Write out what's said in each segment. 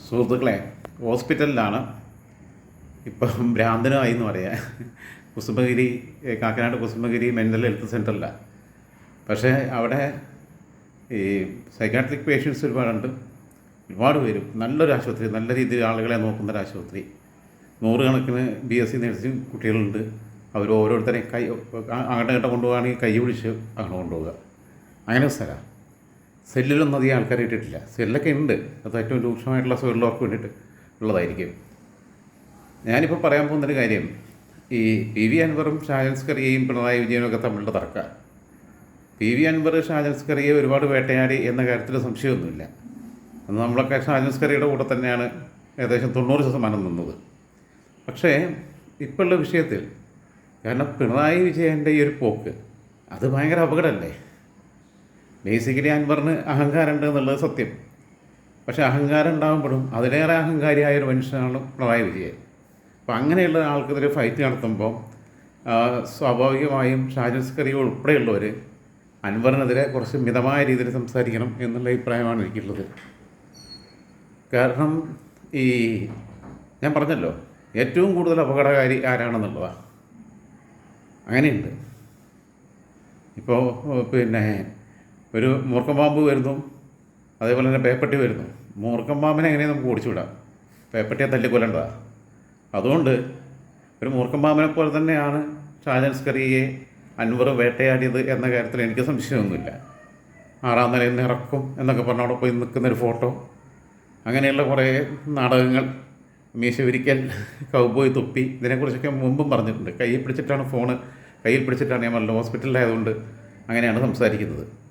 സുഹൃത്തുക്കളെ ഹോസ്പിറ്റലിലാണ് ഇപ്പം ഭ്രാന്തനുമായി എന്ന് പറയാം. കുസുമഗിരി കാക്കനാട് കുസുമഗിരി മെന്റൽ ഹെൽത്ത് സെന്ററിലാണ് പക്ഷേ അവിടെ ഈ സൈക്കാട്രിക് പേഷ്യൻസ് ഒരുപാടുണ്ട്. ഒരുപാട് പേരും. നല്ലൊരു ആശുപത്രി നല്ല രീതിയിൽ ആളുകളെ നോക്കുന്ന ഒരു ആശുപത്രി. നൂറുകണക്കിന് ബി എസ് സി നഴ്സിംഗ് കുട്ടികളുണ്ട്. അവർ ഓരോരുത്തരെയും കൈ അങ്ങോട്ട് ഇങ്ങോട്ട് കൈ പിടിച്ച് അങ്ങോട്ട് കൊണ്ടുപോവുക. അങ്ങനെ സ്ഥലമാണ് സെല്ലിലൊന്നും അധികം ആൾക്കാർ ഇട്ടിട്ടില്ല. സെല്ലൊക്കെ ഉണ്ട്. അത് ഏറ്റവും രൂക്ഷമായിട്ടുള്ള അസുഖമുള്ളവർക്ക് വേണ്ടിയിട്ട് ഉള്ളതായിരിക്കും. ഞാനിപ്പോൾ പറയാൻ പോകുന്നൊരു കാര്യം ഈ പി വി അൻവറും ഷാജൻസ്കറിയയും പിണറായി വിജയനൊക്കെ തമ്മിലുള്ള തർക്കം. പി വി അൻവർ ഷാജൻസ്കറിയെ ഒരുപാട് വേട്ടയാടി എന്ന കാര്യത്തിൽ സംശയമൊന്നുമില്ല. നമ്മളൊക്കെ ഷാജൻസ്കറിയുടെ കൂടെ തന്നെയാണ് ഏകദേശം തൊണ്ണൂറ് ശതമാനം നിന്നത്. പക്ഷേ ഇപ്പോഴുള്ള വിഷയത്തിൽ കാരണം പിണറായി വിജയന്റെ ഈ ഒരു പോക്ക് അത് ഭയങ്കര അപകടമല്ലേ? ബേസിക്കലി അൻവറിന് അഹങ്കാരം ഉണ്ട് എന്നുള്ളത് സത്യം. പക്ഷെ അഹങ്കാരം ഉണ്ടാകുമ്പോഴും അതിലേറെ അഹങ്കാരിയായ ഒരു മനുഷ്യനാണ് പിണറായി വിജയൻ. അപ്പം അങ്ങനെയുള്ള ആൾക്കെതിരെ ഫൈറ്റ് നടത്തുമ്പോൾ സ്വാഭാവികമായും ഷാജസ്കറി ഉൾപ്പെടെയുള്ളവർ അൻവറിനെതിരെ കുറച്ച് മിതമായ രീതിയിൽ സംസാരിക്കണം എന്നുള്ള അഭിപ്രായമാണ് എനിക്കുള്ളത്. കാരണം ഈ ഞാൻ പറഞ്ഞല്ലോ ഏറ്റവും കൂടുതൽ അപകടകാരി ആരാണെന്നുള്ളതാണ് അങ്ങനെയുണ്ട്. ഇപ്പോൾ പിന്നെ ഒരു മൂർക്കം പാമ്പ് വരുന്നു. അതേപോലെ തന്നെ പേപ്പട്ടി വരുന്നു. മൂർക്കം പാമ്പിനെ എങ്ങനെയാണ് നമുക്ക് ഓടിച്ചുവിടാം പേപ്പട്ടിയെ തല്ലിക്കൊല്ലേണ്ടതാണ് അതുകൊണ്ട് ഒരു മൂർക്കം പാമ്പിനെ പോലെ തന്നെയാണ് ഷാജൻസ്കറിയെ അൻവർ വേട്ടയാടിയത് എന്ന കാര്യത്തിൽ എനിക്ക് സംശയമൊന്നുമില്ല. ആറാം നിലയിൽ നിന്ന് ഇറക്കും എന്നൊക്കെ പറഞ്ഞ അവിടെ പോയി നിൽക്കുന്നൊരു ഫോട്ടോ. അങ്ങനെയുള്ള കുറേ നാടകങ്ങൾ മീശ വിരിക്കൽ കൗബോയ് തുപ്പി ഇതിനെക്കുറിച്ചൊക്കെ മുമ്പും പറഞ്ഞിട്ടുണ്ട്. കയ്യിൽ പിടിച്ചിട്ടാണ് ഫോണ് കയ്യിൽ പിടിച്ചിട്ടാണ് ഞാൻ പറഞ്ഞത് ഹോസ്പിറ്റലിലായതുകൊണ്ട് അങ്ങനെയാണ് സംസാരിക്കുന്നത്.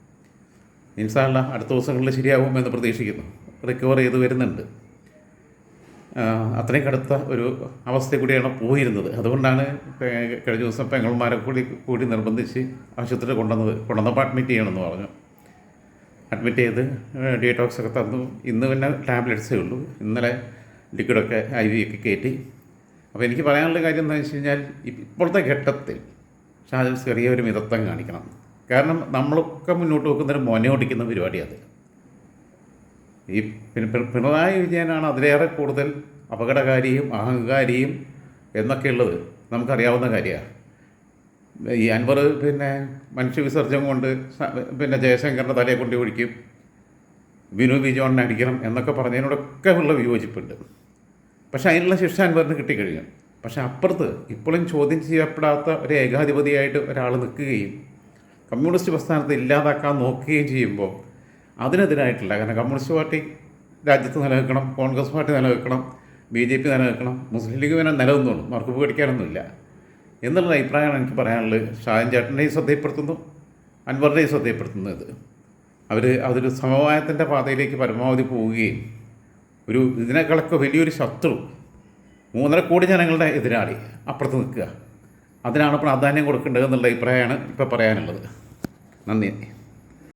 ഇൻഷാല്ല അടുത്ത ദിവസങ്ങളിൽ ശരിയാകുമെന്ന് പ്രതീക്ഷിക്കുന്നു. റിക്കവർ ചെയ്ത് വരുന്നുണ്ട്. അത്രയും കടുത്ത ഒരു അവസ്ഥ കൂടിയാണ് പോയിരുന്നത്. അതുകൊണ്ടാണ് കഴിഞ്ഞ ദിവസം പെങ്ങന്മാരെ കൂടി കൂടി നിർബന്ധിച്ച് ആശുപത്രി കൊണ്ടുവന്നത്. കൊണ്ടുവന്നപ്പോൾ അഡ്മിറ്റ് ചെയ്യണമെന്ന് പറഞ്ഞു. അഡ്മിറ്റ് ചെയ്ത് ഡീടോക്സ് ഒക്കെ തന്നു. ഇന്ന് പിന്നെ ടാബ്ലറ്റ്സേ ഉള്ളൂ. ഇന്നലെ ലിക്വിഡൊക്കെ ഐ വി ഒക്കെ കയറ്റി. അപ്പോൾ എനിക്ക് പറയാനുള്ള കാര്യം എന്താണെന്ന് വെച്ച് കഴിഞ്ഞാൽ ഇപ്പോഴത്തെ ഘട്ടത്തിൽ ഷാജൻസ് ചെറിയൊരു മിതത്വം കാണിക്കണം. കാരണം നമ്മളൊക്കെ മുന്നോട്ട് വെക്കുന്നൊരു മൊനയോടിക്കുന്ന പരിപാടിയാണ് ഈ പിണറായി വിജയനാണ് അതിലേറെ കൂടുതൽ അപകടകാരിയും അഹങ്കാരിയും എന്നൊക്കെയുള്ളത് നമുക്കറിയാവുന്ന കാര്യമാണ്. ഈ അൻവർ പിന്നെ മനുഷ്യ വിസർജ്യം കൊണ്ട് പിന്നെ ജയശങ്കറിന്റെ തലയെ കൊണ്ട് ഒഴിക്കും. വിനു വിജോണിനെ അടിക്കണം എന്നൊക്കെ പറഞ്ഞതിനോടൊക്കെ ഉള്ള വിയോജിപ്പുണ്ട്. പക്ഷേ അതിനുള്ള ശിക്ഷ അൻവറിന് കിട്ടിക്കഴിഞ്ഞു. പക്ഷേ അപ്പുറത്ത് ഇപ്പോഴും ചോദ്യം ചെയ്യപ്പെടാത്ത ഒരു ഏകാധിപതിയായിട്ട് ഒരാൾ നിൽക്കുകയും കമ്മ്യൂണിസ്റ്റ് പ്രസ്ഥാനത്തെ ഇല്ലാതാക്കാൻ നോക്കുകയും ചെയ്യുമ്പോൾ അതിനെതിരായിട്ടില്ല കാരണം കമ്മ്യൂണിസ്റ്റ് പാർട്ടി രാജ്യത്ത് നിലനിൽക്കണം കോൺഗ്രസ് പാർട്ടി നിലനിൽക്കണം ബി ജെ പി നിലനിൽക്കണം മുസ്ലിം ലീഗ് വേണം നിലനിന്നുള്ളൂ അവർക്ക് പേടിക്കാനൊന്നുമില്ല. എന്നുള്ള അഭിപ്രായമാണ് എനിക്ക് പറയാനുള്ളത്. ഷാജൻ ചേട്ടന്റെയും ശ്രദ്ധയപ്പെടുത്തുന്നു അൻവറിന്റെയും ശ്രദ്ധയപ്പെടുത്തുന്നു ഇത്. അവർ അതൊരു സമവായത്തിന്റെ പാതയിലേക്ക് പരമാവധി പോവുകയും ഒരു ഇതിനേക്കാളൊക്കെ വലിയൊരു ശത്രു മൂന്നര കോടി ജനങ്ങളുടെ എതിരാളി അപ്പുറത്ത് നിൽക്കുക. അതിനാണ് പ്രാധാന്യം കൊടുക്കേണ്ടത് എന്നുള്ള അഭിപ്രായമാണ് ഇപ്പോൾ പറയാനുള്ളത്. നന്ദി.